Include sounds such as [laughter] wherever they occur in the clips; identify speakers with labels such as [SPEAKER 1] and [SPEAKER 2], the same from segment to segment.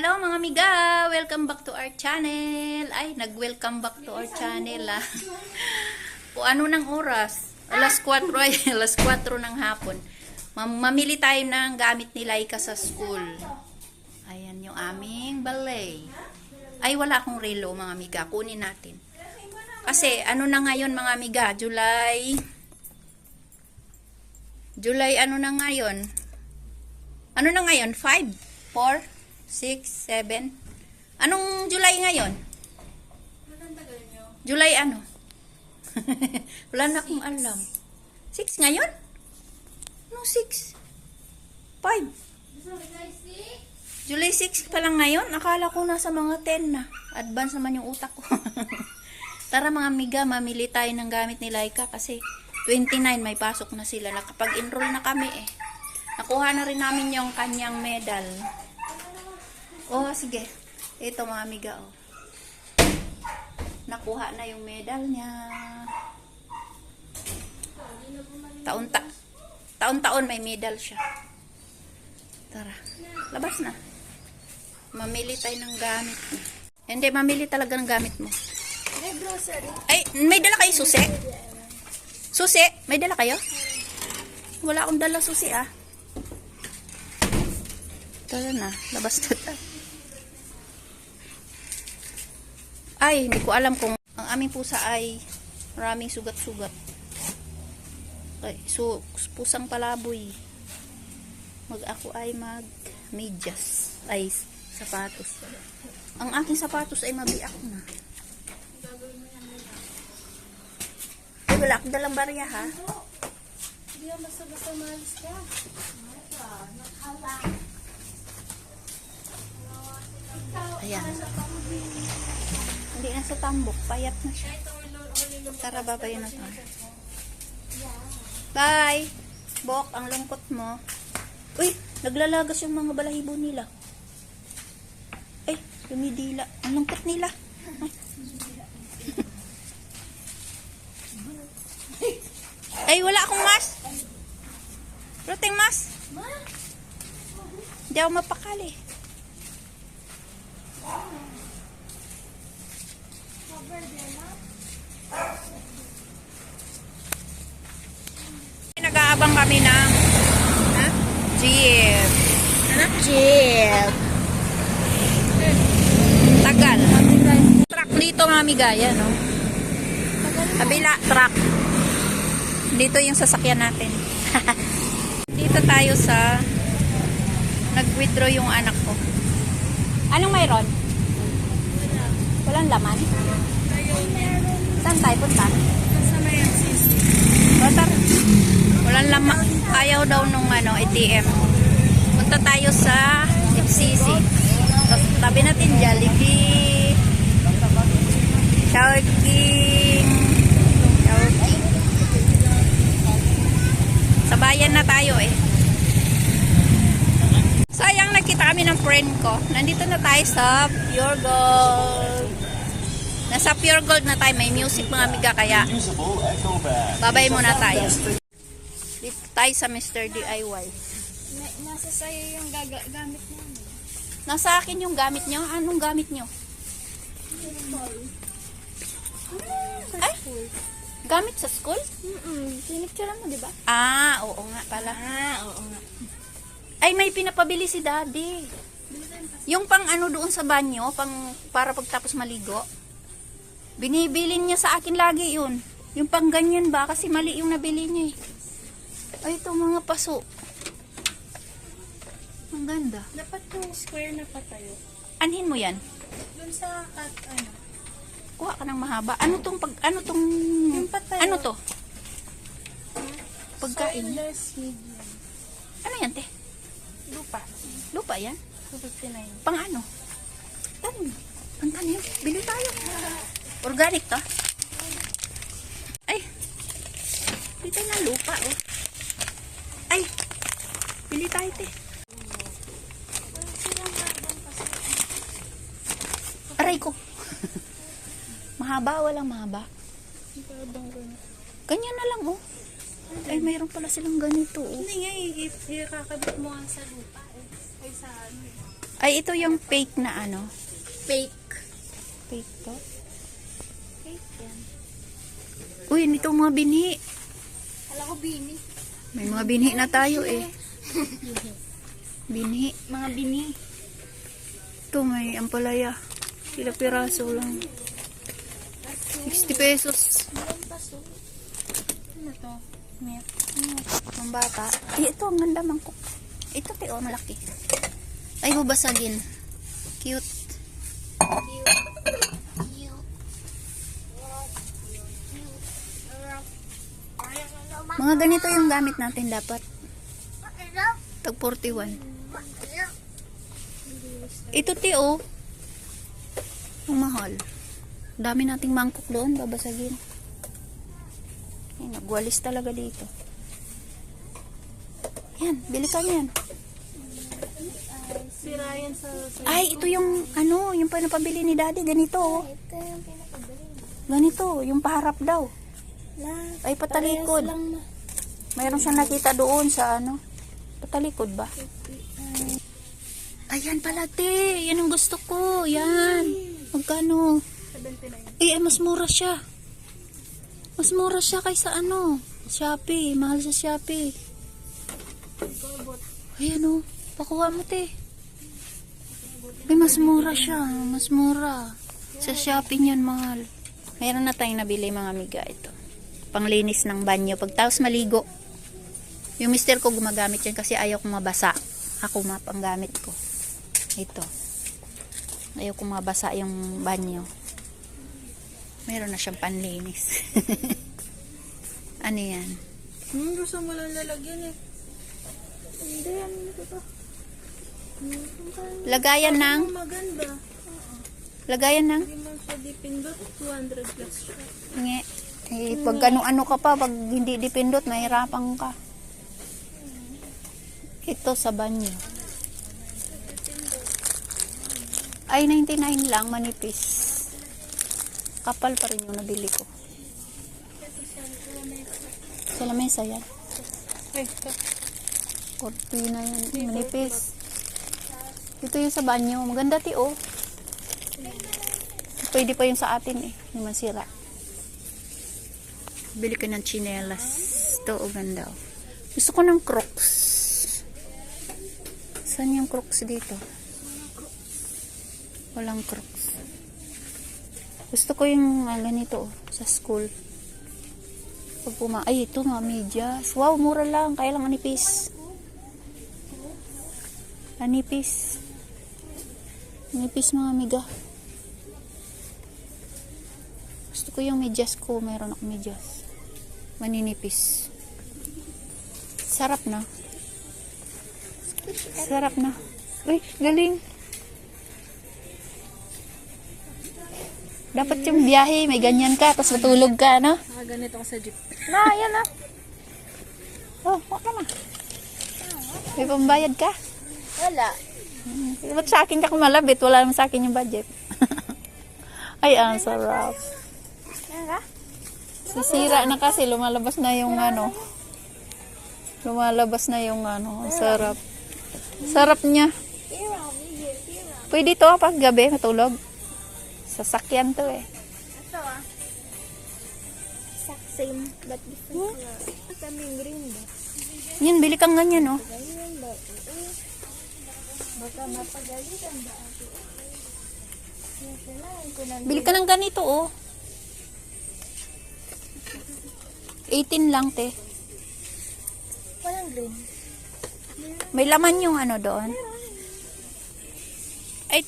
[SPEAKER 1] Hello mga amiga! Welcome back to our channel. Ay, nag-welcome back to our channel ah. [laughs] o ano ng oras? Alas 4 ay, [laughs] alas 4 ng hapon. Mam- mamili tayo ng gamit ni Laika sa school. Ayan yung aming ballet. Ay, wala akong relo mga amiga. Kunin natin. Kasi ano na ngayon mga amiga? July... July ano na ngayon? Ano na ngayon? 5? 4? 6? 7? Anong July ngayon? July ano? [laughs] Wala na akong alam. 6 ngayon? Anong 6? 5? July 6 pa lang ngayon? Akala ko nasa mga 10 na. Advance naman yung utak ko. [laughs] Tara mga amiga, mamili tayo ng gamit ni Laika kasi 29 may pasok na sila. Nakapag-enroll na kami eh. Nakuha na rin namin yung kanyang medal. Oh, sige. Ito mga amiga, oh. Nakuha na yung medal niya. Taon-ta taon-taon may medal siya. Tara. Labas na. Mamili tayo ng gamit niya. Hindi, mamili talaga ng gamit mo.
[SPEAKER 2] May grocery.
[SPEAKER 1] Ay, may dala kayo susi? Susi? May dala kayo? Wala akong dala susi ah. Tara na, labas na tayo. Ay, hindi ko alam kung ang aming pusa ay maraming sugat-sugat. Ay, so, pusang palaboy. Mag ako ay mag medyas. Ay, sapatos. Ang aking sapatos ay mabiak na. Ay, wala akong dalang barya ha.
[SPEAKER 2] Hindi yan basta-basta maalis ka.
[SPEAKER 1] Ayan. Hindi na sa tambok. Payat na siya. Tara, babayin na tayo. Bye! Bok, ang lungkot mo. Uy, naglalagas yung mga balahibo nila. Ay, lumidila. Ang lungkot nila. Ay, wala akong mas. Roting mas. Hindi ako mapakali. Nag-aabang kami ng ha? jeep. Ano? Jeep. Tagal. Truck dito mga migaya, no? Kabila, truck. Dito yung sasakyan natin. [laughs] dito tayo sa nag-withdraw yung anak ko. Anong mayroon? Walang laman? Saan tayo punta?
[SPEAKER 2] Sa may.
[SPEAKER 1] Water. Walang laman. Ayaw daw nung ano, ATM. Punta tayo sa FCC. Tapos tabi natin Jollibee. Sour King. Sour King. Sa bayan na tayo eh. Sayang nakita kami ng friend ko. Nandito na tayo sa Pure Gold. Nasa Pure Gold na tayo. May music mga amiga kaya. Babay muna tayo. Dito tayo sa Mr. DIY.
[SPEAKER 2] Na- nasa sa'yo yung gaga- gamit namin.
[SPEAKER 1] Nasa akin yung gamit nyo. Anong gamit nyo? Ay, gamit sa school?
[SPEAKER 2] Mm-mm. Pinicture mo, di ba?
[SPEAKER 1] Ah, oo nga pala.
[SPEAKER 2] Ah, oo nga.
[SPEAKER 1] Ay, may pinapabili si daddy. Yung pang ano doon sa banyo, pang para pagtapos maligo. Binibilin niya sa akin lagi yun. Yung pang ganyan ba? Kasi mali yung nabili niya eh. Ay, ito mga paso. Ang ganda.
[SPEAKER 2] Dapat yung square na patayo.
[SPEAKER 1] Anhin mo yan?
[SPEAKER 2] Dun sa cut, ano.
[SPEAKER 1] Kuha ka ng mahaba. Ano tong pag ano tong
[SPEAKER 2] Yung patayo.
[SPEAKER 1] Ano to? Pagkain.
[SPEAKER 2] Soilless medium.
[SPEAKER 1] Ano yan, te?
[SPEAKER 2] Lupa.
[SPEAKER 1] Lupa yan?
[SPEAKER 2] 259.
[SPEAKER 1] Pang ano? Tanim. Ang tanim. Bili tayo. Organic to. Ay. Tayo ng lupa, oh. Ay. Bili tayo, te. Aray ko. [laughs] mahaba, walang mahaba. Ganyan na lang, oh. Ay, mayroon pala silang ganito, oh.
[SPEAKER 2] Hindi nga, i- ikakabit mo nga sa lupa eh. Ay sa ano eh.
[SPEAKER 1] Ay, ito yung fake na ano.
[SPEAKER 2] Fake.
[SPEAKER 1] Fake to? Uy, nito mga binhi.
[SPEAKER 2] Kala ko bini.
[SPEAKER 1] May mga binhi na tayo eh. Binhi.
[SPEAKER 2] Mga bini.
[SPEAKER 1] Ito may ampalaya. Sila piraso lang. 60 pesos.
[SPEAKER 2] Ano to? Milk.
[SPEAKER 1] Ang bata. Eh, ito, ang ganda mangkok. Ito, te, oh, malaki. Ay, babasagin. Cute. Mga ganito yung gamit natin dapat. Tag 41. Ito, te, oh. Ang mahal. Dami nating mangkok doon, babasagin. Ay, nagwalis talaga dito. Yan, bili ka
[SPEAKER 2] sa
[SPEAKER 1] Ay, ito yung, ano, yung pinapabili ni daddy, ganito, oh. Ganito, yung paharap daw.
[SPEAKER 2] Na,
[SPEAKER 1] Ay, patalikod.
[SPEAKER 2] lang.
[SPEAKER 1] Mayroon siyang nakita doon sa, ano, patalikod ba? Ayan pala, te. Yan ang gusto ko. Yan. Magkano?
[SPEAKER 2] 79.
[SPEAKER 1] Eh, mas mura siya. Mas mura siya kaysa ano, Shopee. Mahal sa Shopee. Ayan o. Pakuha mo, te. Eh, mas mura siya. Mas mura. Sa Shopee niyan, mahal. Mayroon na tayong nabili mga amiga ito. Panglinis ng banyo. Pagtaos maligo. Yung mister ko gumagamit yan kasi ayaw kong mabasa. Ako mapanggamit ko. Ito. Ayaw kong mabasa yung banyo. Meron na siyang panlinis. [laughs] ano yan?
[SPEAKER 2] Hmm, gusto mo lang lalagyan eh. Hindi yan.
[SPEAKER 1] Lagayan ng,
[SPEAKER 2] Maganda.
[SPEAKER 1] lagayan ng,
[SPEAKER 2] Hindi man siya dipindot. 200 plus siya.
[SPEAKER 1] Eh, pag ano-ano ka pa, pag hindi dipindot, mahirapan ka. Ito sa banyo. Ay, 99 lang, manipis. Kapal pa rin yung nabili ko. Sa lamesa yan. Cortina yan. Manipis. Ito yung sa banyo. Maganda ti oh. Pwede pa yung sa atin eh. Hindi man sira. Bili ko ng chinelas. Ito oh, ganda oh. Gusto ko ng crocs. Saan yung crocs dito? Walang crocs. Gusto ko yung ah, ganito oh, sa school. Pag puma ay ito nga medyas. Wow, mura lang. Kaya lang anipis. Anipis. Anipis mga amiga. Gusto ko yung medyas ko. Meron ako medyas. Maninipis. Sarap na. Sarap na. Uy, galing. Dapat yung biyahe, may ganyan ka, tapos matulog ka, no?
[SPEAKER 2] Ah, ganito ako sa jeep.
[SPEAKER 1] Na, yan na. Oh, wala na. May pambayad ka?
[SPEAKER 2] Wala.
[SPEAKER 1] Hmm, Ba't sa akin ka kumalabit? Wala naman sa akin yung budget. [laughs] Ay, ang sarap.
[SPEAKER 2] Yan
[SPEAKER 1] Sisira na kasi, lumalabas na yung ano. Lumalabas na yung ano. Ang sarap. Sarap niya. Pwede to pag gabi matulog. Sasakyan to eh.
[SPEAKER 2] Ito ah. Same but different color. Kaming green ba?
[SPEAKER 1] Yan, bili kang ganyan oh.
[SPEAKER 2] Baka mapagalitan ba ako?
[SPEAKER 1] Bili ka ng ganito oh. 18 lang te.
[SPEAKER 2] Walang green.
[SPEAKER 1] May laman yung ano doon. Ay,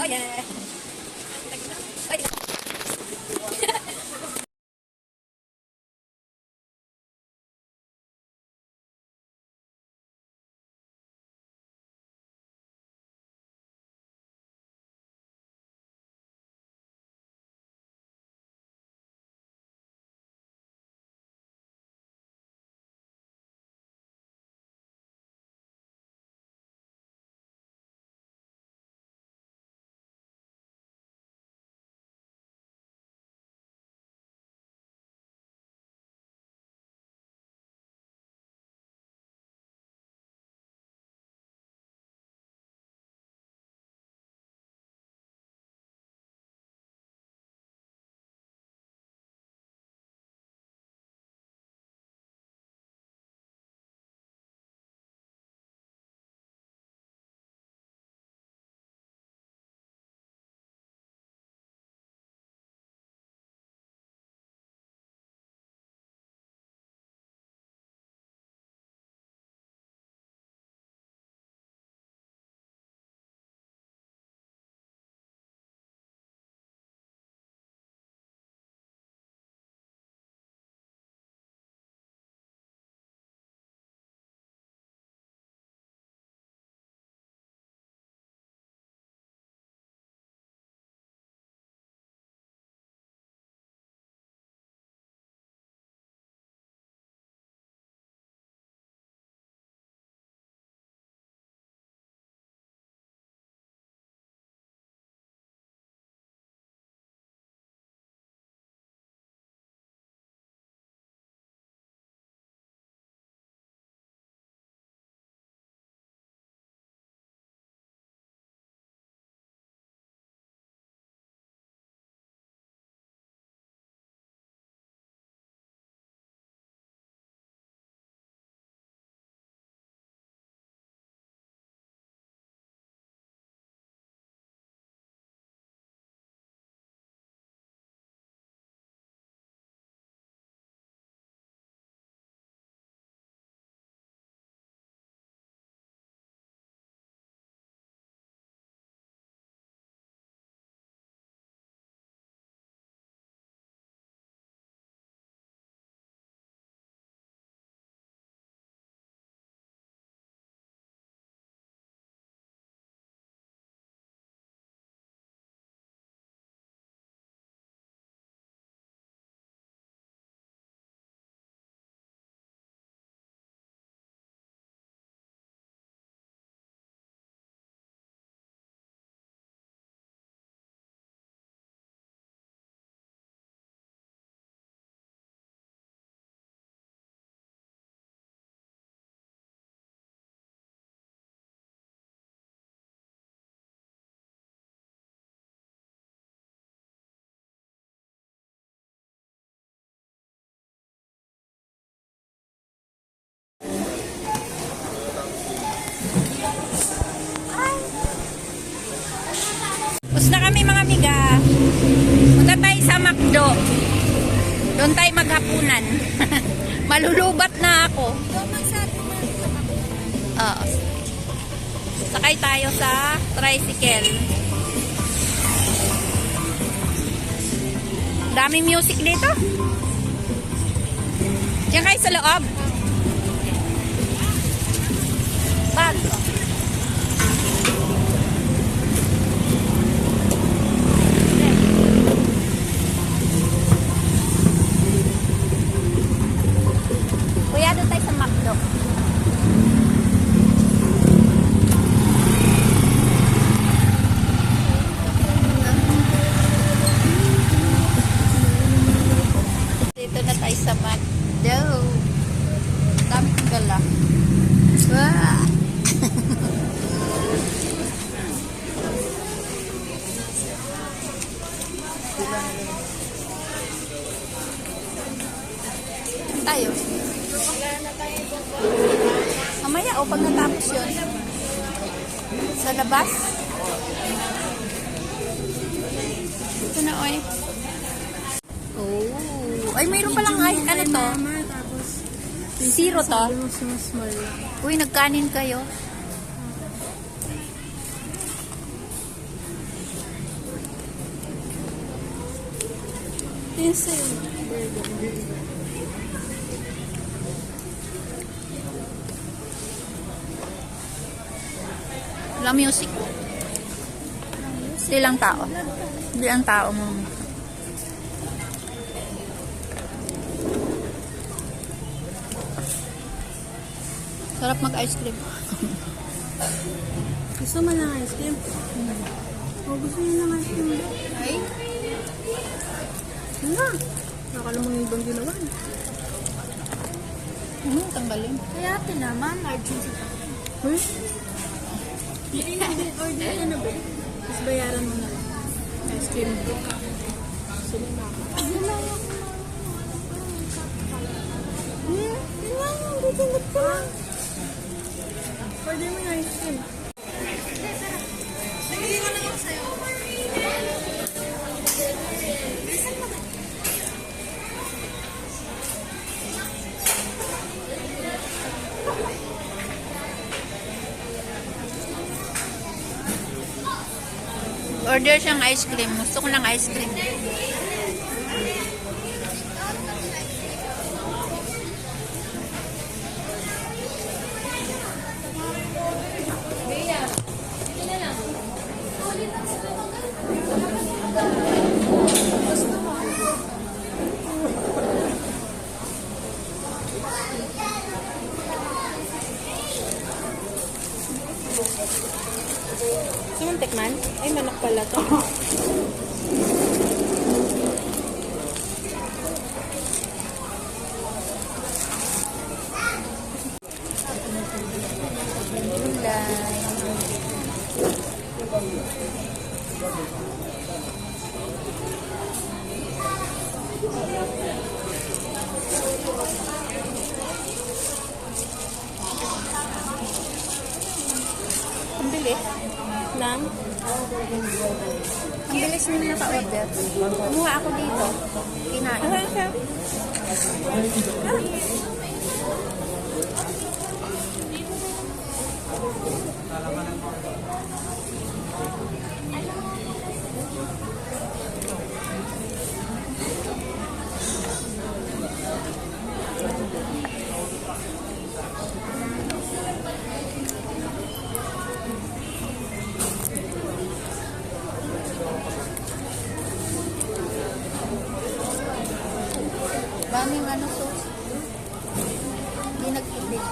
[SPEAKER 1] Oh yeah. Miga. Punta tayo sa McDo. Doon tayo maghapunan. [laughs] Malulubat na ako. Oo. Sakay tayo sa tricycle. Daming music dito. Diyan kayo sa loob. Bag. Oh. Ay, mayroon palang ay, ano to?
[SPEAKER 2] Tapos,
[SPEAKER 1] Zero to? Uy, nagkanin kayo.
[SPEAKER 2] Insane.
[SPEAKER 1] Wala music. Hindi lang tao. Hindi ang tao mo. Sarap mag-ice cream. [laughs]
[SPEAKER 2] Gusto mo ng ice cream? O gusto niyo ng ice cream?
[SPEAKER 1] Ay?
[SPEAKER 2] Ano na? Nakala mo yung ibang ginawa.
[SPEAKER 1] Hmm, tanggalin.
[SPEAKER 2] Kaya ate naman, large yung sita. Uy? Hindi na, order ka na ba? Tapos bayaran mo na lang. Ice cream. Sila na ako. Hmm? Tingnan mo, butulot ko lang. Order mo yung ice cream.
[SPEAKER 1] Order siyang ice cream. Gusto ko ng ice cream.
[SPEAKER 2] Gusto mong tikman? Ay, manok pala to. [laughs]
[SPEAKER 1] Ang bilis.
[SPEAKER 2] Lang?
[SPEAKER 1] Ang bilis nila naka-order. Kumuha ako dito. Kinain. Daming ano sauce. Hindi nagtibig.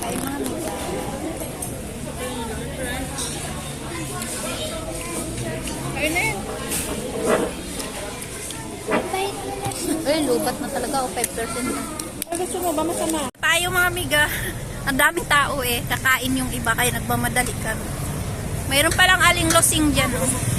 [SPEAKER 1] Ay, mga miga. Ayun na yun. Ay, lubat na talaga. O, 5% na.
[SPEAKER 2] Ay, gusto mo ba masama?
[SPEAKER 1] Tayo mga miga. Ang daming tao eh. Kakain yung iba kaya nagmamadali kami. Mayroon palang aling losing dyan. Oh.